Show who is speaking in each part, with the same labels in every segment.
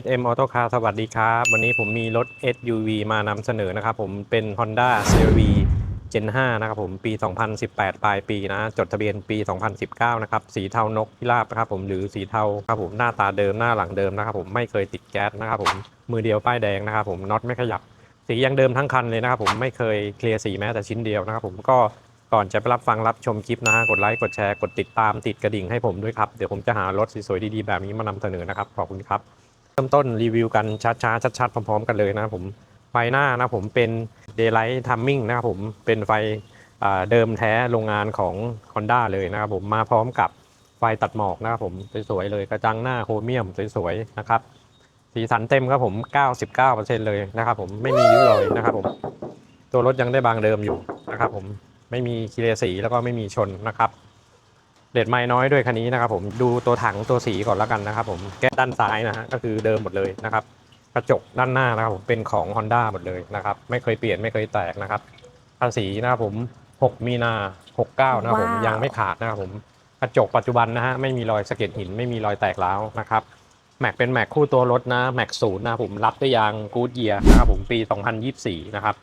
Speaker 1: SM Auto Car สวัสดีครับ วันนี้ผมมีรถ SUV มานำเสนอนะครับผมเป็น Honda CR-V Gen 5นะครับผมปี 2018 ปลายปีนะ จดทะเบียนปี 2019 นะครับ สีเทานกพิราบนะครับผมหรือสีเทาครับผมหน้าตาเดิมหน้าหลังเดิมนะครับผมไม่เคยติดแก๊สนะครับผมมือเดียวป้ายแดงนะครับผมน็อตไม่ขยับ สียังเดิมทั้งคันเลยนะครับผมไม่เคยเคลียร์สีแม้แต่ชิ้นเดียวนะครับผมก็ก่อนจะไปรับฟังรับชมคลิปนะฮะกดไลค์กดแชร์กดติดตามติดกระดิ่งให้ผมด้วยครับ เดี๋ยวผมจะหารถสวยๆดีๆแบบนี้มานำเสนอนะครับขอบคุณครับ เริ่มต้นรีวิวกันช้าๆชัดๆพร้อมๆกันเลยนะผมไฟหน้านะผมเป็น Daylight Timing นะครับผมเป็นไฟเดิมแท้โรงงานของ Honda เลยนะครับผมมาพร้อมกับไฟตัดหมอกนะครับผมสวยๆเลยกระจังหน้าโครเมียมสวยๆนะครับสีสันเต็มครับผม 99%เลยนะครับผมไม่มีริ้วรอยนะครับผมตัวรถยังได้บางเดิมอยู่นะครับผมไม่มีคีเรสีแล้วก็ไม่มีชนนะครับ เลดไม้น้อยด้วยคันนี้นะครับผมดูตัวถังตัวสีก่อนแล้วกันนะครับผมแก้ด้านซ้ายนะฮะก็คือเดิมหมดเลยนะครับกระจกด้านหน้านะครับผมเป็นของ Honda หมดเลยนะครับไม่เคยเปลี่ยนไม่เคยแตกนะครับภาษีนะครับผม 6 มีนา 69 นะครับผม
Speaker 2: ว้าว
Speaker 1: ยังไม่ขาดนะครับผมกระจกปัจจุบันนะฮะไม่มีรอยสะเก็ดหินไม่มีรอยแตกร้าวนะครับแม็กเป็นแม็กคู่ตัวรถนะแม็กศูนย์นะครับผมรับด้วยยางกูดเยียนะครับผมปี 2024 นะครับ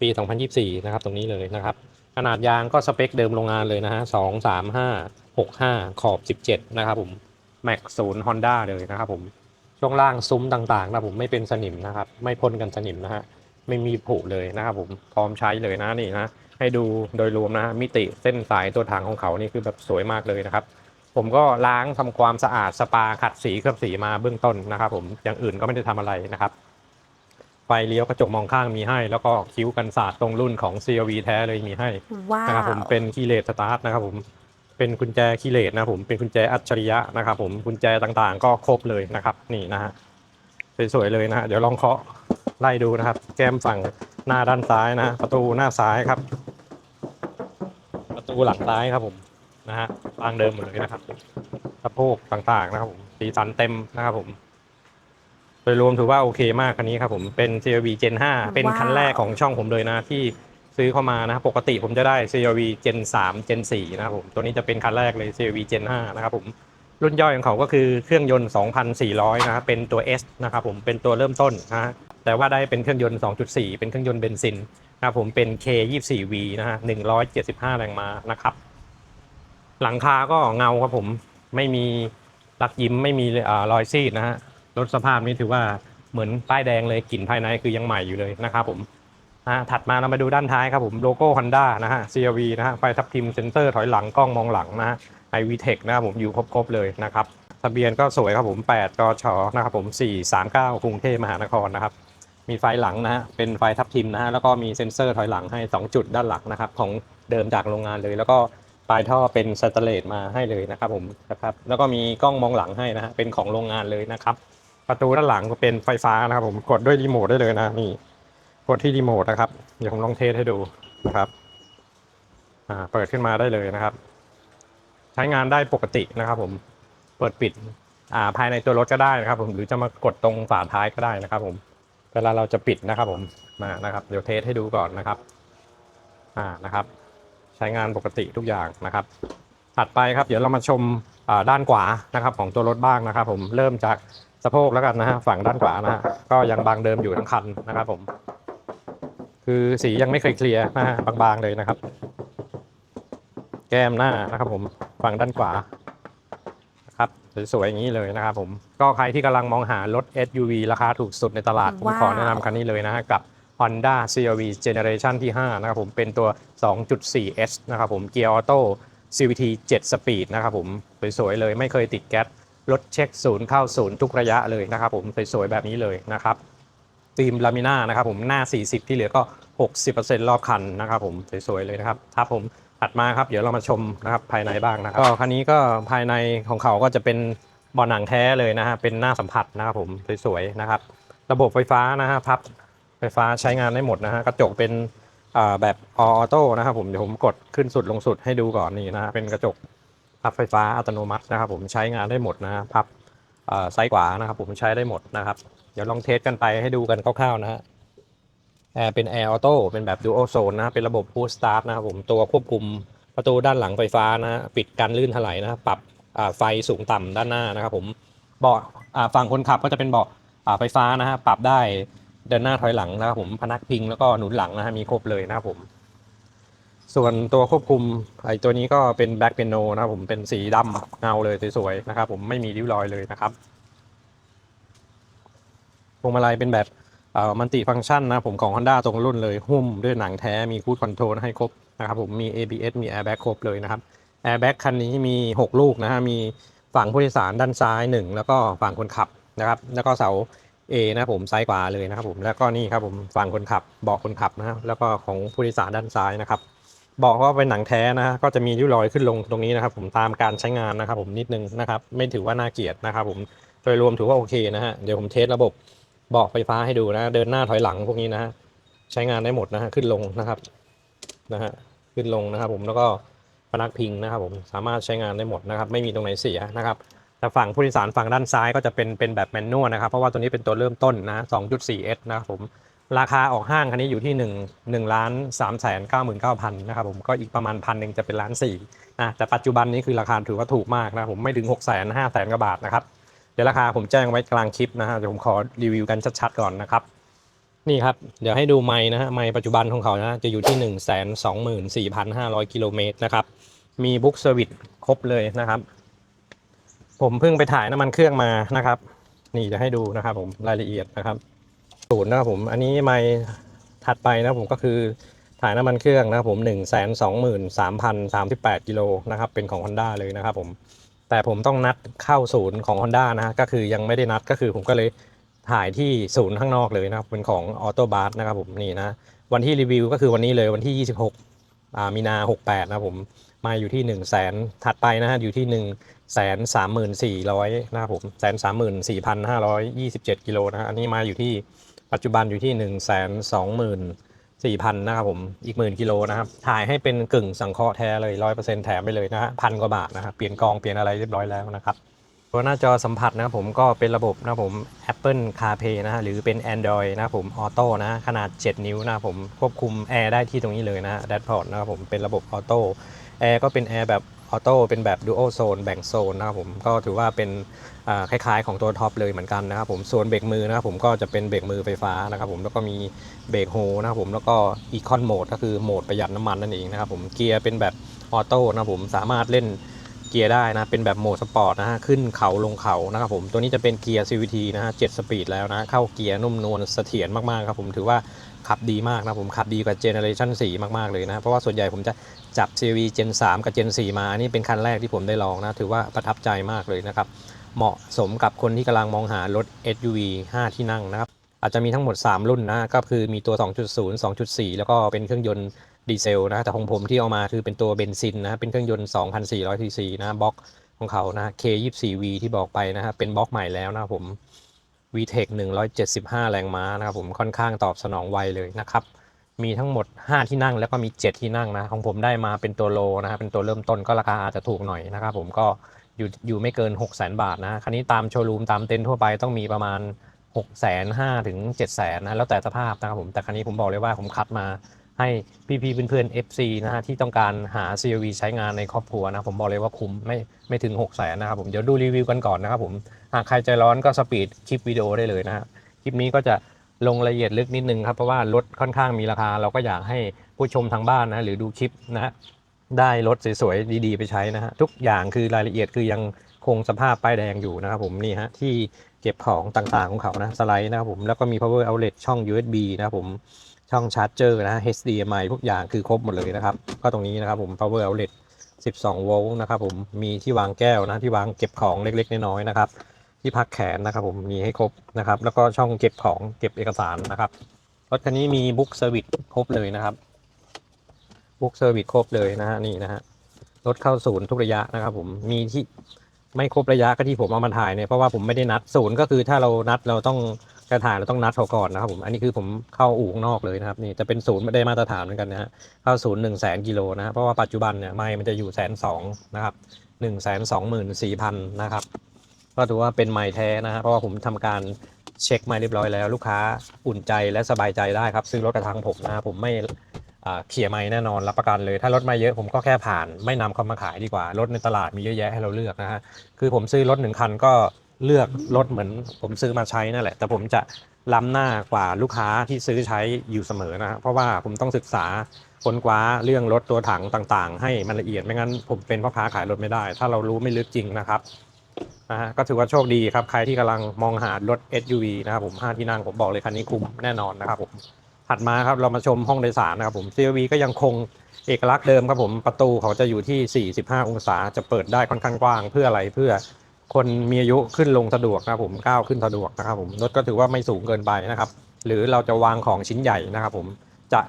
Speaker 1: ปี 2024 นะครับตรงนี้เลยนะครับขนาดยางก็สเปคเดิมโรงงานเลยนะฮะ2 3 5 6 5 ขอบ 17 นะครับผมแม็กศูนย์ฮอนด้าเลยนะครับผมช่วงล่างซุ้มต่างๆนะผมไม่เป็นสนิมนะครับ ไม่พ่นกันสนิมนะฮะไม่มีผุเลยนะครับผมพร้อมใช้เลยนะนี่นะให้ดูโดยรวมนะฮะมิติเส้นสายตัวถังของเขานี่คือแบบสวยมากเลยนะครับ ผมก็ล้างทำความสะอาดสปาขัดสีเคลือบสีมาเบื้องต้นนะครับ ผมอย่างอื่นก็ไม่ได้ทำอะไรนะครับไฟเลี้ยวกระจกมองข้างมีให้ แล้วก็คิ้วกันสาดตรงรุ่นของ CRV แท้เลยมีให้
Speaker 2: ว้า
Speaker 1: นะครับผม
Speaker 2: ว
Speaker 1: เป็นคีย์เลสสตาร์ทนะครับผม เป็นกุญแจคีย์เลสนะผมเป็นกุญแจอัจฉริยะนะครับผมกุญแจต่างๆ ก็ครบเลยนะครับ นี่นะฮะสวยๆเลยนะฮะเดี๋ยวลองเคาะไล่ดูนะครับ แก้มฝั่งหน้าด้านซ้ายนะ ประตูหน้าซ้ายครับ ประตูหลังซ้ายครับผมนะฮะวางเดิมหมดเลยนะครับสะโพกต่างๆนะครับผมสีสันเต็มนะครับผมโดยรวมถือว่าโอเคมากคันนี้ครับผมเป็น CRV Gen 5 เป็นคันแรกของช่องผมเลยนะที่ ซื้อเข้ามานะครับปกติผมจะได้ CRV Gen 3 Gen 4นะครับผมตัวนี้จะเป็นคันแรกเลย CRV Gen 5นะครับผมรุ่นย่อยของเขาก็คือเครื่องยนต์ 2,400 นะครับเป็นตัว S นะครับผมเป็นตัวเริ่มต้นนะฮะแต่ว่าได้เป็นเครื่องยนต์ 2.4 เป็นเครื่องยนต์เบนซินนะครับผมเป็น K24V นะฮะ175 แรงม้านะครับหลังคาก็เงาครับผมไม่มีรักยิ้มไม่มีอรอยซีดนะฮะรถสภาพนี้ถือว่าเหมือนป้ายแดงเลยกลิ่นภายในคือยังใหม่อยู่เลยนะครับผม ถัดมาเรามาดูด้านท้ายครับผมโลโก้ Honda นะฮะ CRV นะฮะไฟทับทิมเซ็นเซอร์ถอยหลังกล้องมองหลังนะฮะ iVTEC นะครับผมอยู่ครบๆเลยนะครับทะเบียนก็สวยครับผม 8กชนะครับผม 439กรุงเทพมหานครนะครับมีไฟหลังนะฮะเป็นไฟทับทิมนะฮะแล้วก็มีเซ็นเซอร์ถอยหลังให้ 2 จุดด้านหลังนะครับของเดิมจากโรงงานเลย แล้วก็ปลายท่อเป็นสแตนเลสมาให้เลยนะครับผมนะครับแล้วก็มีกล้องมองหลังให้นะฮะเป็นของโรงงานเลยนะครับประตูด้านหลังก็เป็นไฟฟ้านะครับผมกดด้วยรีโมทได้เลยนะนี่ กดที่รีโมทนะครับ เดี๋ยวผมลองเทสให้ดูนะครับอ่าเปิดขึ้นมาได้เลยนะครับ ใช้งานได้ปกตินะครับ ผมเปิดปิดอ่าภายในตัวรถก็ได้นะครับ ผมหรือจะมากดตรงฝาท้ายก็ได้นะครับ ผมเวลาเราจะปิดนะครับ ผมมานะครับ เดี๋ยวเทสให้ดูก่อนนะครับ อ่านะครับ ใช้งานปกติทุกอย่างนะครับ ถัดไปครับ เดี๋ยวเรามาชมอ่าด้านขวานะครับ ของตัวรถบ้างนะครับ ผมเริ่มจากสะโพกแล้วกันนะฮะฝั่งด้านขวานะฮะก็ยังบางเดิมอยู่ทั้งคันนะครับ ผม คือสียังไม่เคยเคลียร์นะฮะบางๆเลยนะครับ แก้มหน้านะครับ ผมฝั่งด้านขวาครับสวยๆอย่างนี้เลยนะครับ ผมก็ใครที่กำลังมองหารถ SUV ราคาถูกสุดในตลาดผม
Speaker 2: ว้าว
Speaker 1: ขอแนะนำคันนี้เลยนะฮะกับ Honda CR-V Generation ที่ 5 นะครับผมเป็นตัว 2.4S นะครับผมเกียร์ออโต้ CVT 7 Speed นะครับผมสวยๆเลยไม่เคยติดแก๊สรถเช็คศูนย์เข้าศูนย์ทุกระยะเลยนะครับผมสวยๆแบบนี้เลยนะครับ ฟิล์มลามิน่านะครับผมหน้า 40 ที่เหลือก็ 60%รอบคันนะครับผมสวยๆเลยนะครับครับผมถัดมาครับเดี๋ยวเรามาชมนะครับภายในบ้างนะครับก็คันนี้ก็ภายในของเขาก็จะเป็นเบาะหนังแท้เลยนะฮะเป็นหน้าสัมผัสนะครับผมสวยๆนะครับ ระบบไฟฟ้านะฮะพับไฟฟ้าใช้งานได้หมดนะฮะกระจกเป็นแบบออโต้นะครับผมเดี๋ยวผมกดขึ้นสุดลงสุดให้ดูก่อนนี่นะฮะเป็นกระจกพับไฟฟ้าอัตโนมัตินะครับผมใช้งานได้หมดนะฮะพับ อ่าซ้ายขวานะครับผมใช้ได้หมดนะครับ เดี๋ยวลองเทสกันไปให้ดูกันคร่าวๆนะฮะแอร์เป็นแอร์ออโต้เป็นแบบ Dual Zone นะเป็นระบบ Push Start นะครับผมตัวควบคุมประตูด้านหลังไฟฟ้านะฮะปิดกันลื่นถลายนะปรับไฟสูงต่ำด้านหน้านะครับผมเบาะฝั่งคนขับก็จะเป็นเบาะไฟฟ้านะฮะปรับได้เดินหน้าถอยหลังนะครับผมพนักพิงแล้วก็หนุนหลังนะฮะมีครบเลยนะครับผม ส่วนตัวควบคุมไอ้ตัวนี้ก็เป็นแบ็กเปียโนนะครับผมเป็นสีดำเงาเลยสวยๆนะครับผมไม่มีริ้วรอยเลยนะครับพวงมาลัยเป็นแบบมันติฟังก์ชันนะผมของ Honda ตรงรุ่นเลยหุ้มด้วยหนังแท้มีคูดคอนโทรลให้ครบนะครับผมมี ABS มี Airbag ครบเลยนะครับ Airbag คันนี้มี 6 ลูกนะฮะมีฝั่งผู้โดยสารด้านซ้าย 1 แล้วก็ฝั่งคนขับนะครับ แล้วก็เสา A นะผมซ้ายขวาเลยนะครับผมแล้วก็นี่ครับผมฝั่งคนขับเบาะคนขับนะฮะแล้วก็ของผู้โดยสารด้านซ้ายนะครับ บอกว่าเป็นหนังแท้นะฮะก็จะมีริ้วรอยขึ้นลงตรงนี้นะครับ ผมตามการใช้งานนะครับ ผมนิดนึงนะครับ ไม่ถือว่าน่าเกลียดนะครับ ผมโดยรวมถือว่าโอเคนะฮะเดี๋ยวผมเทสระบบเบาะไฟฟ้าให้ดูนะ เดินหน้าถอยหลังพวกนี้นะฮะใช้งานได้หมดนะฮะขึ้นลงนะครับนะฮะขึ้นลงนะครับ ผมแล้วก็พนักพิงนะครับ ผมสามารถใช้งานได้หมดนะครับ ไม่มีตรงไหนเสียนะครับแต่ฝั่งผู้โดยสารฝั่งด้านซ้ายก็จะเป็นเป็นแบบแมนนวลนะครับ เพราะว่าตัวนี้เป็นตัวเริ่มต้นนะ 2.4S นะครับผม ราคาออกห้างคันนี้อยู่ที่1 1ล้าน3แสน99,000นะครับผมก็อีกประมาณพันหนึ่งจะเป็นล้านสี่นะแต่ปัจจุบันนี้คือราคาถือว่าถูกมากนะผมไม่ถึง6 0 0 0 0 0 5แสนกว่าบาทนะครับเดี๋ยวราคาผมแจ้งไว้กลางคลิปนะฮะเดี๋ยวผมขอรีวิวกันชัดๆก่อนนะครับนี่ครับเดี๋ยวให้ดูไม้นะฮะไม้ปัจจุบันของเขานะจะอยู่ที่ 1 2 4 5 0 0กิโลเมตรนะครับมีบุ๊กเซอร์วิสครบเลยนะครับ ผมเพิ่งไปถ่ายน้ำมันเครื่องมานะครับ นี่จะให้ดูนะครับผมรายละเอียดนะครับ ศูนย์นะครับผมอันนี้ไม่ถัดไปนะผมก็คือถ่ายน้ำมันเครื่องนะครับผม 1 2 3 3 3 8กิโลนะครับเป็นของ Honda เลยนะครับผมแต่ผมต้องนัดเข้าศูนย์ของ Honda นะก็คือยังไม่ได้นัดก็คือผมก็เลยถ่ายที่ศูนย์ข้างนอกเลยนะครับเป็นของ Auto b a r นะครับผมนี่นะวันที่รีวิวก็คือวันนี้เลยวันที่ 26 มีนา 68 นะผมมาอยู่ที่ 1 0 0 0 0แสนถัดไปนะฮะอยู่ที่1แสนสามหมื่นสี่ร้อยนะครับผมแสนสามหมื่นสี่พันห้าร้อยยี่สิบเจ็ดกิโลนะฮะอันนี้มาอยู่ที่ ปัจจุบันอยู่ที่หนึ่งแสนสองหมื่นสี่พันนะครับผม อีกหมื่นกิโลนะครับ ถ่ายให้เป็นกึ่งสังเคราะห์แท้เลยร้อยเปอร์เซ็นต์แถมไปเลยนะฮะพันกว่าบาทนะครับเปลี่ยนกองเปลี่ยนอะไรเรียบร้อยแล้วนะครับตัวหน้าจอสัมผัสนะครับผมก็เป็นระบบนะผม Apple CarPlay นะฮะหรือเป็น Android นะผมออโต้นะขนาด 7 นิ้วนะผมควบคุมแอร์ได้ที่ตรงนี้เลยนะแดชบอร์ดนะครับผมเป็นระบบออโต้แอร์ก็เป็นแอร์แบบ ออโต้เป็นแบบ Dual Zone แบ่งโซนนะครับผมก็ถือว่าเป็นคล้ายๆของตัวท็อปเลยเหมือนกันนะครับผมส่วนเบรกมือนะครับผมก็จะเป็นเบรกมือไฟฟ้านะครับผมแล้วก็มีเบรกโฮนะครับผมแล้วก็อีคอนโหมดก็คือโหมดประหยัดน้ำมันนั่นเองนะครับผมเกียร์เป็นแบบออโต้นะครับผมสามารถเล่นเกียร์ได้นะเป็นแบบโหมดสปอร์ตนะฮะขึ้นเขาลงเขานะครับผมตัวนี้จะเป็นเกียร์ CVT นะฮะ7สปีดแล้วนะเข้าเกียร์นุ่มนวลเสถียรมากๆครับผมถือว่า ขับดีมากนะผมขับดีกว่าเจเนอเรชัน4มาก ๆ เลยนะ เพราะว่าส่วนใหญ่ผมจะจับ CRV Gen 3 กับ Gen 4 มาอันนี้เป็นคันแรกที่ผมได้ลองนะ ถือว่าประทับใจมากเลยนะครับ เหมาะสมกับคนที่กำลังมองหารถ SUV 5 ที่นั่งนะครับ อาจจะมีทั้งหมด 3 รุ่นนะ ก็คือมีตัว 2.0 2.4 แล้วก็เป็นเครื่องยนต์ดีเซลนะ แต่ของผมที่เอามาคือเป็นตัวเบนซินนะ เป็นเครื่องยนต์ 2,400 cc นะบล็อกของเขานะ K24V ที่บอกไปนะครับเป็นบล็อกใหม่แล้วนะผม VTEC 175 แรงม้านะครับผมค่อนข้างตอบสนองไวเลยนะครับมีทั้งหมด 5 ที่นั่งแล้วก็มี 7 ที่นั่งนะของผมได้มาเป็นตัวโลนะครับเป็นตัวเริ่มต้นก็ราคาอาจจะถูกหน่อยนะครับผมก็อยู่อยู่ไม่เกิน 6 0 0 0 0 0 บาทนะคันนี้ตามโชว์รูมตามเต็นท์ทั่วไปต้องมีประมาณ 6 5 0 0 0ถึง7 0 0 0 0นะแล้วแต่สภาพนะครับผมแต่คันนี้ผมบอกเลยว่าผมคัดมา ให้พี่ๆเพื่อนๆ FC นะฮะที่ต้องการหา CRV ใช้งานในครอบครัวนะผมบอกเลยว่าคุ้มไม่ไม่ถึง6 0 0 0 0นะครับผมเดี๋ยวดูรีวิวกันก่อนนะครับผมหากใครใจร้อนก็สปีดคลิปวิดีโอได้เลยนะฮะคลิปนี้ก็จะลงรายละเอียดลึกนิดนึงครับเพราะว่ารถค่อนข้างมีราคา เราก็อยากให้ผู้ชมทางบ้านนะหรือดูคลิปนะได้รถสวยๆดีๆ ไปใช้นะฮะทุกอย่างคือรายละเอียดคือยังคงสภาพป้ายแดงอยู่นะครับผมนี่ฮะที่เก็บของต่างๆของเขานะสไลด์นะครับผมแล้วก็มี power outlet ช่อง USB นะครับผม ช่องชาร์จเจอร์นะ HDMI ทุกอย่างคือครบหมดเลยนะครับ ก็ตรงนี้นะครับผม power outlet 12 โวลต์นะครับผมมีที่วางแก้วนะที่วางเก็บของเล็กๆน้อยๆนะครับ ที่พักแขนนะครับผมมีให้ครบนะครับ แล้วก็ช่องเก็บของเก็บเอกสารนะครับรถคันนี้มีบุ๊กเซอร์วิสครบเลยนะครับบุ๊กเซอร์วิสครบเลยนะฮะนี่นะฮะรถเข้าศูนย์ทุกระยะนะครับผมมีที่ไม่ครบระยะก็ที่ผมเอามาถ่ายเนี่ยเพราะว่าผมไม่ได้นัดศูนย์ก็คือถ้าเรานัดเราต้อง จะถ่ายเราต้องนัดเขาก่อนนะครับผม อันนี้คือผมเข้าอู่ข้างนอกเลยนะครับนี่จะเป็นศูนย์ไม่ได้มาตรฐานเหมือนกันนะฮะเข้าศูนย์หนึ่งแสนกิโลนะ เพราะว่าปัจจุบันเนี่ยไม่มันจะอยู่แสนสองนะครับหนึ่งแสนสองหมื่นสี่พันนะครับก็ถือว่าเป็นไม้แท้นะฮะเพราะว่าผมทำการเช็คไม้เรียบร้อยแล้ว ลูกค้าอุ่นใจและสบายใจได้ครับ ซื้อรถกระทางผมนะครับผมไม่เขี่ยไม้แน่นอนรับประกันเลย ถ้ารถมาเยอะผมก็แค่ผ่าน ไม่นำเข้ามาขายดีกว่า รถในตลาดมีเยอะแยะให้เราเลือกนะฮะคือผมซื้อรถหนึ่งคันก็ เลือกรถเหมือนผมซื้อมาใช้นั่นแหละ แต่ผมจะล้ำหน้ากว่าลูกค้าที่ซื้อใช้อยู่เสมอนะเพราะว่าผมต้องศึกษาค้นคว้าเรื่องรถตัวถังต่างๆ ให้มันละเอียดไม่งั้นผมเป็นพ่อค้าขายรถไม่ได้ ถ้าเรารู้ไม่ลึกจริงนะครับนะฮะก็ถือว่าโชคดีครับใครที่กำลังมองหารถ SUV นะครับผม5ที่นั่งผมบอกเลยคันนี้คุ้มแน่นอนนะครับผมถัดมาครับเรามาชมห้องโดยสารนะครับผม CRV ก็ยังคงเอกลักษณ์เดิมครับผมประตูเขาจะอยู่ที่ 45 องศาจะเปิดได้ค่อนข้างกว้างเพื่ออะไรเพื่อ คนมีอายุขึ้นลงสะดวกนะครับผมก้าวขึ้นสะดวกนะครับผมรถก็ถือว่าไม่สูงเกินไปนะครับ หรือเราจะวางของชิ้นใหญ่นะครับผมจะ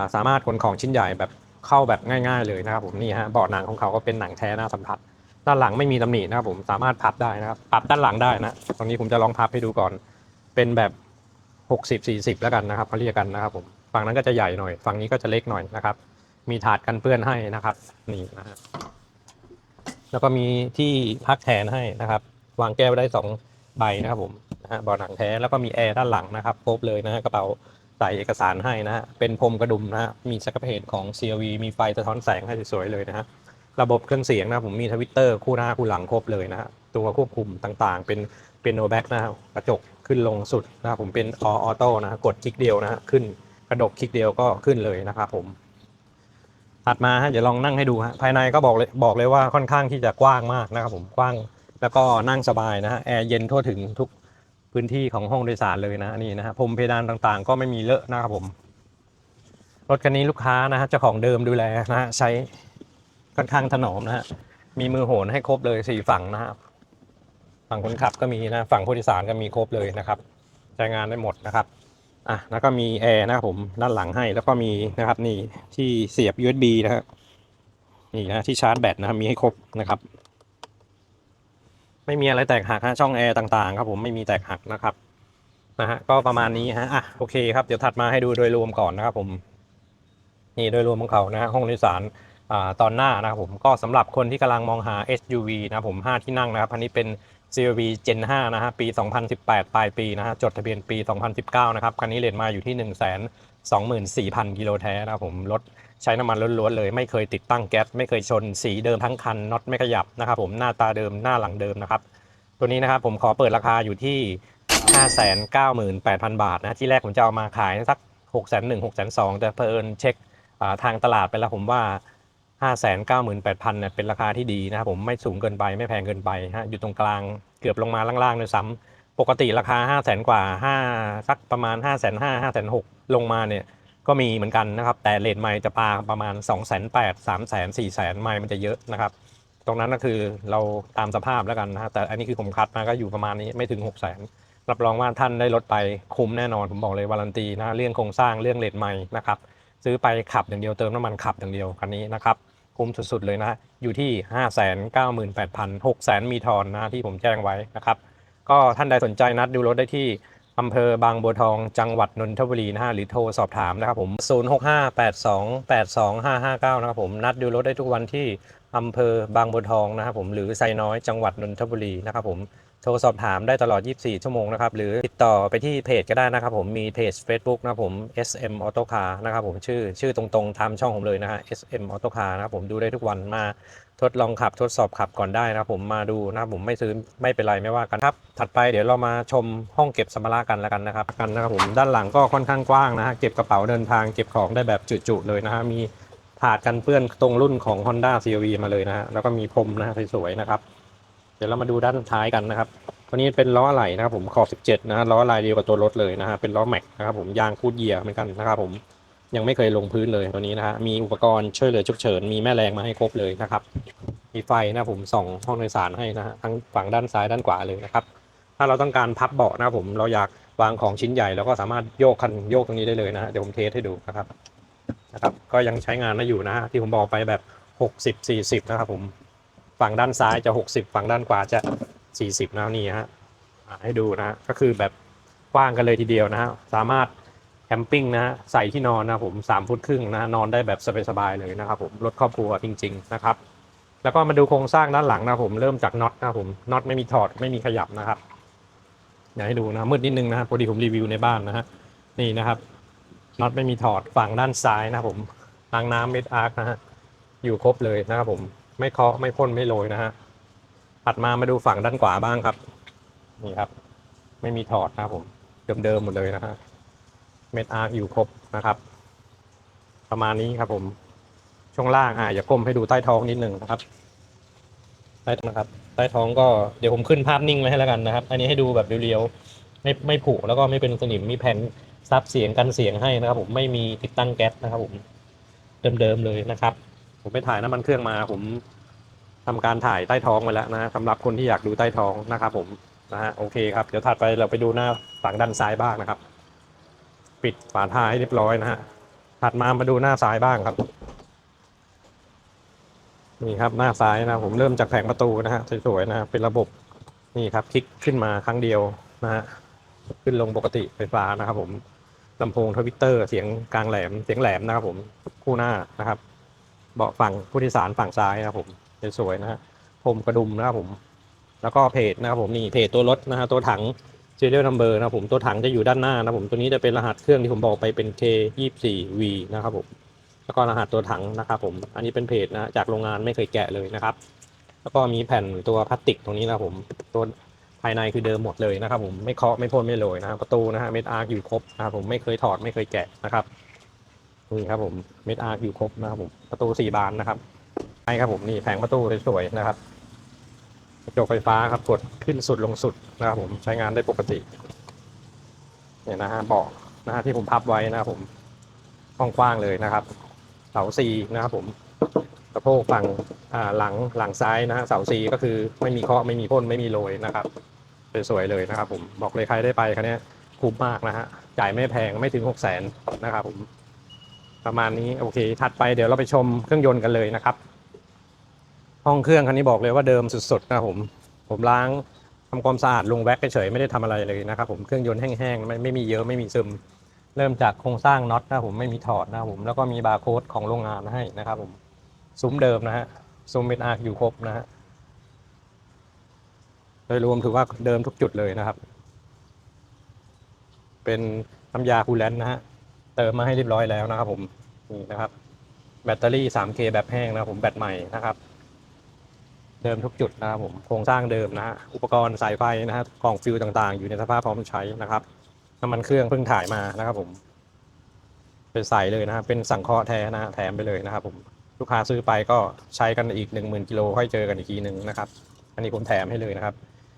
Speaker 1: าสามารถขนของชิ้นใหญ่แบบเข้าแบบง่าย ๆ เลยนะครับผมนี่ฮะเบาะหนังของเขาก็เป็นหนังแท้หน้าสัมผัส ด้านหลังไม่มีตำหนินะครับผมสามารถพับได้นะครับปรับด้านหลังได้นะตรงนี้ผมจะลองพับให้ดูก่อน เป็นแบบ 60 40 แล้วกันนะครับเขาเรียกกันนะครับผมฝั่งนั้นก็จะใหญ่หน่อยฝั่งนี้ก็จะเล็กหน่อยนะครับ มีถาดกันเปื้อนให้นะครับ นี่นะฮะ แล้วก็มีที่พักแทนให้นะครับ วางแก้วได้สองใบนะครับผมนะฮะเบาะหนังแท้แล้วก็มีแอร์ด้านหลังนะครับครบเลยนะฮะกระเป๋าใส่เอกสารให้นะฮะเป็นพรมกระดุมนะฮะมีสกเพจของ CRV มีไฟสะท้อนแสงให้สวยๆเลยนะฮะระบบเครื่องเสียงนะผมมีทวิตเตอร์คู่หน้าคู่หลังครบเลยนะฮะตัวควบคุมต่างๆ เป็นเป็นโนแบ็กนะครับกระจกขึ้นลงสุดนะครับผมเป็นออโต้นะฮะกดคลิกเดียวนะฮะขึ้นกระดกคลิกเดียวก็ขึ้นเลยนะครับผม ถัดมาฮะเดี๋ยวลองนั่งให้ดูฮะภายในก็บอกเลยบอกเลยว่าค่อนข้างที่จะกว้างมากนะครับผมกว้างแล้วก็นั่งสบายนะฮะแอร์เย็นทั่วถึงทุกพื้นที่ของห้องโดยสารเลยนะนี่นะฮะพรมเพดานต่างๆ ก็ไม่มีเลอะนะครับผมรถคันนี้ลูกค้านะฮะเจ้าของเดิมดูแลนะฮะใช้ค่อนข้างถนอมนะฮะมีมือโหนให้ครบเลยสี่ฝั่งนะครับฝั่งคนขับก็มีนะฝั่งผู้โดยสารก็มีครบเลยนะครับใช้งานได้หมดนะครับ อะแล้วก็มีแอร์นะครับผมด้านหลังให้แล้วก็มีนะครับนี่ที่เสียบ USB นะฮะนี่นะที่ชาร์จแบตนะครับมีให้ครบนะครับ ไม่มีอะไรแตกหักฮะช่องแอร์ต่างๆ ครับผมไม่มีแตกหักนะครับนะฮะก็ประมาณนี้ฮะอะโอเคครับเดี๋ยวถัดมาให้ดูโดยรวมก่อนนะครับผม นี่โดยรวมของเขานะฮะห้องโดยสารอ่าตอนหน้านะครับผมก็สำหรับคนที่กำลังมองหา SUV นะครับผม5ที่นั่งนะครับอันนี้เป็น CRV Gen 5นะฮะปี 2018 ปลายปีนะฮะจดทะเบียนปี 2019 นะครับคันนี้เลทมาอยู่ที่ 124,000 กิโลแท้นะครับผมรถใช้น้ำมันล้วนๆเลย ไม่เคยติดตั้งแก๊สไม่เคยชนสีเดิมทั้งคันน็อตไม่ขยับนะครับผมหน้าตาเดิมหน้าหลังเดิมนะครับตัวนี้นะครับผมขอเปิดราคาอยู่ที่ 598,000 บาทนะที่แรกผมจะเอามาขายสัก601 602แต่เพอิญเช็คทางตลาดไปแล้วผมว่า 598,000เนี่ยเป็นราคาที่ดีนะครับผมไม่สูงเกินไปไม่แพงเกินไปฮะอยู่ตรงกลางเกือบลงมาล่างๆเลยซ้ำปกติราคา 5 0 0 0 0 0 กว่า 5 สักประมาณ 5 5 0 0 0 5 5 0 0 0 ลงมาเนี่ยก็มีเหมือนกันนะครับ แต่เลทใหม่จะปาประมาณ 2 8 0 0 0 3 0 0 0 0 4 0 0 0 0 ไม่มันจะเยอะนะครับ ตรงนั้นก็คือเราตามสภาพแล้วกันนะฮะแต่อันนี้คือผมคัดมาก็อยู่ประมาณนี้ไม่ถึง 6 0 0 0 0 0รับรองว่าท่านได้รถไปคุ้มแน่นอนผมบอกเลย วารันตีนะเรื่องโครงสร้างเรื่องเลทใหม่นะครับซื้อไปขับอย่างเดียวเติมน้ำมันขับอย่างเดียวคันนี้นะครับ คุ้มสุดๆเลยนะอยู่ที่ 5 9 8 0 0 0 6 0 0 0มีทอนนะที่ผมแจ้งไว้นะครับ ก็ท่านใดสนใจนัดดูรถได้ที่อำเภอบางบัวทองจังหวัดนนทบุรีนะฮะหรือโทรสอบถามนะครับผม 0658282559 นะครับผมนัดดูรถได้ทุกวันที่อำเภอบางบัวทองนะครับผมหรือไซน้อยจังหวัดนนทบุรีนะครับผม โทรสอบถามได้ตลอด 24 ชั่วโมงนะครับ หรือติดต่อไปที่เพจก็ได้นะครับผมมีเพจ Facebook นะครับผม SM Auto Car นะครับผมชื่อชื่อตรงๆตามช่องผมเลยนะฮะ SM Auto Car นะครับผมดูได้ทุกวันมาทดลองขับทดสอบขับก่อนได้นะครับผมมาดูนะครับผมไม่ซื้อไม่เป็นไรไม่ว่ากันครับ ถัดไปเดี๋ยวเรามาชมห้องเก็บสัมภาระกันแล้วกันนะครับกันนะครับผมด้านหลังก็ค่อนข้างกว้างนะฮะเก็บกระเป๋าเดินทางเก็บของได้แบบจุๆเลยนะฮะมีถาดกันเปื้อนตรงรุ่นของ Honda CRV มาเลยนะฮะแล้วก็มีพรมนะฮะสวยๆนะครับ ดี๋ยวเรามาดูด้านท้ายกันนะครับตัวนี้เป็นล้ออะไหล่นะครับผมขอบ 17 นะล้อลายเดียวกับตัวรถเลยนะฮะเป็นล้อแม็กนะครับผมยางคูดเยียร์เหมือนกันนะครับผมยังไม่เคยลงพื้นเลยตัวนี้นะฮะมีอุปกรณ์ช่วยเหลือฉุกเฉินมีแม่แรงมาให้ครบเลยนะครับมีไฟนะผมส่องห้องโดยสารให้นะฮะทั้งฝั่งด้านซ้ายด้านขวาเลยนะครับถ้าเราต้องการพับเบาะนะครับผมเราอยากวางของชิ้นใหญ่เราก็สามารถโยกคันโยกตรงนี้ได้เลยนะฮะเดี๋ยวผมเทสให้ดูนะครับนะครับก็ยังใช้งานได้อยู่นะฮะที่ผมบอกไปแบบ 60 40 นะครับผม ฝั่งด้านซ้ายจะ 60 ฝั่งด้านขวาจะ 40นะนี่ฮะให้ดูนะฮะก็คือแบบกว้างกันเลยทีเดียวนะฮะสามารถแคมปิ้งนะฮะใส่ที่นอนนะผม3ฟุตครึ่งนะฮะนอนได้แบบสบายๆเลยนะครับผมรถครอบครัวจริง ๆนะครับ แล้วก็มาดูโครงสร้างด้านหลังนะผมเริ่มจากน็อตนะผมน็อตไม่มีถอดไม่มีขยับนะครับอยากให้ดูนะมืดนิดนึงนะฮะพอดีผมรีวิวในบ้านนะฮะนี่นะครับน็อตไม่มีถอดฝั่งด้านซ้ายนะผมรางน้ำเม็ดอาร์คนะฮะอยู่ครบเลยนะครับผม ไม่เคาะไม่พ่นไม่โรยนะฮะถัดมามาดูฝั่งด้านขวาบ้างครับ นี่ครับ ไม่มีถอดนะครับผม เดิมๆหมดเลยนะฮะเม็ดอาร์อยู่ครบนะครับ ประมาณนี้ครับผม ช่วงล่างอะอย่าก้มให้ดูใต้ท้องนิดนึงนะครับใต้ท้องนะครับ ใต้ท้องก็เดี๋ยวผมขึ้นภาพนิ่งไว้ให้แล้วกันนะครับ อันนี้ให้ดูแบบเรียวๆไม่ไม่ผุแล้วก็ไม่เป็นสนิมมีแผ่นซับเสียงกันเสียงให้นะครับ ผมไม่มีติดตั้งแก๊สนะครับ ผมเดิมๆเลยนะครับ ผมไปถ่ายน้ำมันเครื่องมา ผมทำการถ่ายใต้ท้องไปแล้วนะสำหรับคนที่อยากดูใต้ท้องนะครับผมนะฮะโอเคครับเดี๋ยวถัดไปเราไปดูหน้าฝั่งด้านซ้ายบ้างนะครับ ปิดฝาท้ายให้เรียบร้อยนะฮะถัดมามาดูหน้าซ้ายบ้างครับนี่ครับหน้าซ้ายนะผมเริ่มจากแผงประตูนะฮะสวยๆนะเป็นระบบนี่ครับคลิกขึ้นมาครั้งเดียวนะฮะขึ้นลงปกติไฟฟ้านะครับ ผมลำโพงทวิตเตอร์เสียงกลางแหลมเสียงแหลมนะครับผมคู่หน้านะครับ เบาะฝั่งผู้โดยสารฝั่งซ้ายนะครับผมสวยๆนะฮะพรมกระดุมนะครับผม แล้วก็เพจนะครับผมนี่เพจตัวรถนะฮะตัวถัง serial number นะครับผมตัวถังจะอยู่ด้านหน้านะผมตัวนี้จะเป็นรหัสเครื่องที่ผมบอกไปเป็น K 2 4 V นะครับผมแล้วก็รหัสตัวถังนะครับผม อันนี้เป็นเพจนะจากโรงงานไม่เคยแกะเลยนะครับ แล้วก็มีแผ่นตัวพลาสติกตรงนี้นะผมตัวภายในคือเดิมหมดเลยนะครับผมไม่เคาะไม่พ่นไม่โรยนะครับประตูนะฮะเม็ดอาร์อยู่ครบนะครับผมไม่เคยถอดไม่เคยแกะนะครับ นี่ครับผมเม็ดอาร์อยู่ครบนะครับผมประตูสี่บานนะครับใช่ครับผมนี่แผงประตูสวยๆนะครับกระจกไฟฟ้าครับกดขึ้นสุดลงสุดนะครับผมใช้งานได้ปกติเนี่ยนะฮะเบาะนะฮะที่ผมพับไว้นะครับผมกว้างๆเลยนะครับเสาซีนะครับผมสะโพกฝั่งหลังหลังซ้ายนะฮะเสาซีก็คือไม่มีเคาะไม่มีพ่นไม่มีโรยนะครับสวยๆเลยนะครับ ผมบอกเลยใครได้ไปคันนี้คุ้มมากนะฮะจ่ายไม่แพงไม่ถึงหกแสนนะครับผม ประมาณนี้โอเค ถัดไปเดี๋ยวเราไปชมเครื่องยนต์กันเลยนะครับ ห้องเครื่องคันนี้บอกเลยว่าเดิมสุดๆนะผม ผมล้างทำความสะอาดลงแว็กเฉยไม่ได้ทำอะไรเลยนะครับ ผมเครื่องยนต์แห้งๆไม่ไม่มีเยอะไม่มีซึม เริ่มจากโครงสร้างน็อตนะผมไม่มีถอดนะผมแล้วก็มีบาร์โค้ดของโรงงานให้นะครับ ผมซุ้มเดิมนะฮะซุ้มเป็นอาร์อยู่ครบนะฮะโดยรวมถือว่าเดิมทุกจุดเลยนะครับ เป็นน้ำยาคูลแลนต์นะฮะ เติมมาให้เรียบร้อยแล้วนะครับ ผมนี่นะครับ แบตเตอรี่ 3K แบบแห้งนะครับผมแบตใหม่นะครับ เดิมทุกจุดนะครับผมโครงสร้างเดิมนะฮะอุปกรณ์สายไฟนะฮะกล่องฟิวต่างๆ อยู่ในสภาพพร้อมใช้นะครับน้ำมันเครื่องเพิ่งถ่ายมานะครับ ผม เป็นใสเลยนะครับเป็นสังเคราะห์แท้นะฮะแถมไปเลยนะครับ ผมลูกค้าซื้อไปก็ใช้กันอีก 1 0,000กิโลค่อยเจอกันอีกทีหนึ่งนะครับ อันนี้ผมแถมให้เลยนะครับ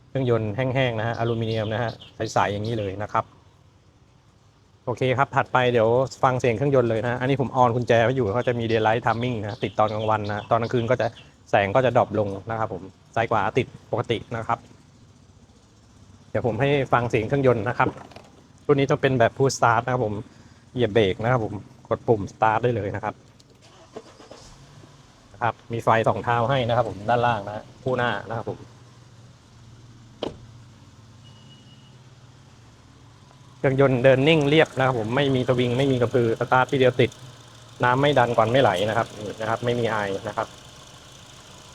Speaker 1: เครื่องยนต์แห้งๆนะฮะอลูมิเนียมนะฮะใสๆอย่างนี้เลยนะครับ โอเคครับ ถัดไปเดี๋ยวฟังเสียงเครื่องยนต์เลยนะ อันนี้ผมออนกุญแจไว้อยู่เขาจะมี daylight timing นะ ติดตอนกลางวันนะ ตอนกลางคืนก็จะแสงก็จะดรอปลงนะครับผม ซ้ายขวาติดปกตินะครับ เดี๋ยวผมให้ฟังเสียงเครื่องยนต์นะครับ รุ่นนี้จะเป็นแบบ push start นะครับผม เหยียบเบรกนะครับผม กดปุ่ม start ได้เลยนะครับนะครับ มีไฟสองเท้าให้นะครับผม ด้านล่างนะ คู่หน้านะครับผม ครื่องยนต์เดินนิ่งเรียบนะครับผมไม่มีสวิงไม่มีกระพือสตาร์ทที่เดียวติด น้ำไม่ดันก่อนไม่ไหลนะครับนะครับ ไม่มีไอนะครับ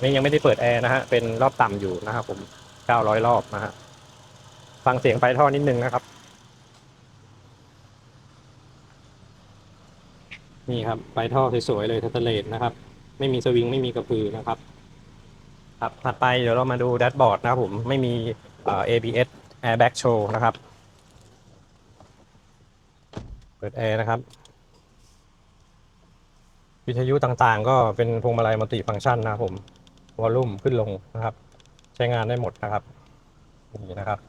Speaker 1: นี่ยังไม่ได้เปิดแอร์นะฮะเป็นรอบต่ำอยู่นะครับผม900รอบนะฮะฟังเสียงไฟท่อนิดนึงนะครับ นี่ครับไฟท่อสวยๆเลยทัตเทเลตนะครับ ไม่มีสวิงไม่มีกระพือนะครับ ครับถัดไปเดี๋ยวเรามาดูแดชบอร์ดนะครับผมไม่มีเอ่อ ABS airbag show นะครับ เปิดแอร์นะครับ วิทยุต่างๆ ก็เป็นพวงมาลัยมัลติฟังก์ชันนะครับผมวอลลุ่มขึ้นลงนะครับ ใช้งานได้หมดนะครับนี่นะครับ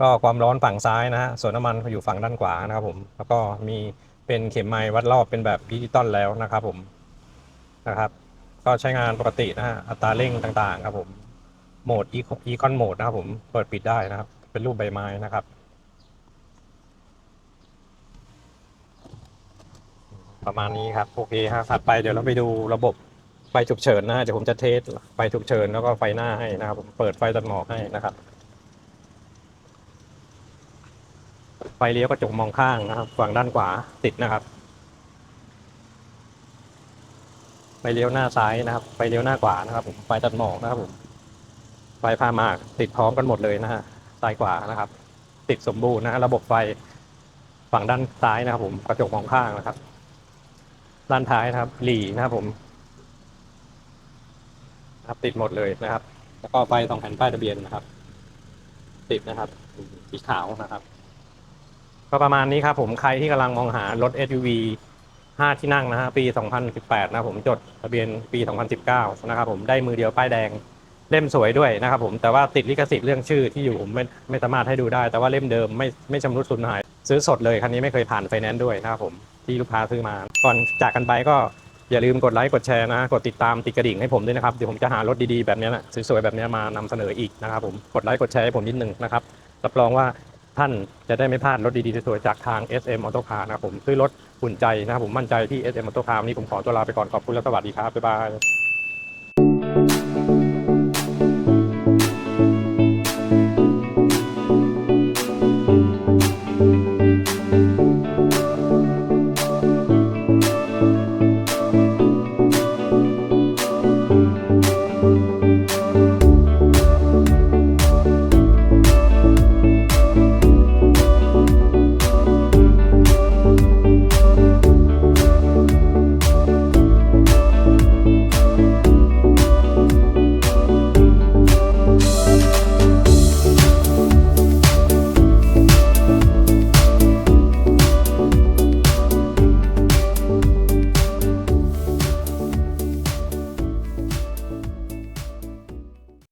Speaker 1: ก็ความร้อนฝั่งซ้ายนะฮะส่วนน้ำมันอยู่ฝั่งด้านขวานะครับผมแล้วก็มีเป็นเข็มไม้วัดรอบเป็นแบบดิจิตอลแล้วนะครับผมนะครับ ก็ใช้งานปกตินะฮะอัตราเร่งต่างๆ ครับผมโหมดอีคอนโหมดนะครับผมเปิดปิดได้นะครับ เป็นรูปใบไม้นะครับ ประมาณนี้ครับโอเคฮะถัดไปเดี๋ยวเราไปดูระบบไฟฉุกเฉินนะฮะเดี๋ยวผมจะเทสไฟฉุกเฉินแล้วก็ไฟหน้าให้นะครับผมเปิดไฟตัดหมอกให้นะครับ ไฟเลี้ยวกระจกมองข้างนะครับ ฝั่งด้านขวาติดนะครับ ไฟเลี้ยวหน้าซ้ายนะครับ ไฟเลี้ยวหน้าขวานะครับผมไฟตัดหมอกนะครับผมไฟพามากติดพร้อมกันหมดเลยนะฮะซ้ายขวานะครับ ติดสมบูรณ์นะฮะระบบไฟฝั่งด้านซ้ายนะครับ ผมกระจกมองข้างนะครับ ด้านท้ายนะครับ หลีนะครับผมนะครับติดหมดเลยนะครับ แล้วก็ไฟสองแผ่นป้ายทะเบียนนะครับ ติดนะครับ สีขาวนะครับ ก็ประมาณนี้ครับผมใครที่กำลังมองหารถ SUV 5 ที่นั่งนะฮะปี 2018 นะครับผมจดทะเบียนปี 2019 นะครับผมได้มือเดียวป้ายแดงเล่มสวยด้วยนะครับผมแต่ว่าติดลิขสิทธิ์เรื่องชื่อที่อยู่ผมไม่ไม่สามารถให้ดูได้ แต่ว่าเล่มเดิมไม่ไม่ชำรุดสูญหาย ซื้อสดเลยคันนี้ไม่เคยผ่านไฟแนนซ์ด้วยนะครับผม ที่ลูกค้าซื้อมา ก่อนจากกันไปก็อย่าลืมกดไลค์กดแชร์นะ กดติดตามติดกระดิ่งให้ผมด้วยนะครับ เดี๋ยวผมจะหารถดีๆแบบนี้นะสวยๆแบบนี้มานำเสนออีกนะครับผมกดไลค์กดแชร์ให้ผมนิดนึงนะครับรับรองว่าท่านจะได้ไม่พลาดรถดีๆสวยๆจากทาง SM Auto Car นะครับผมซื้อรถอุ่นใจนะครับผมมั่นใจที่ SM Auto Car วันนี้ผมขอตัวลาไปก่อนขอบคุณและสวัสดีครับบ๊ายบาย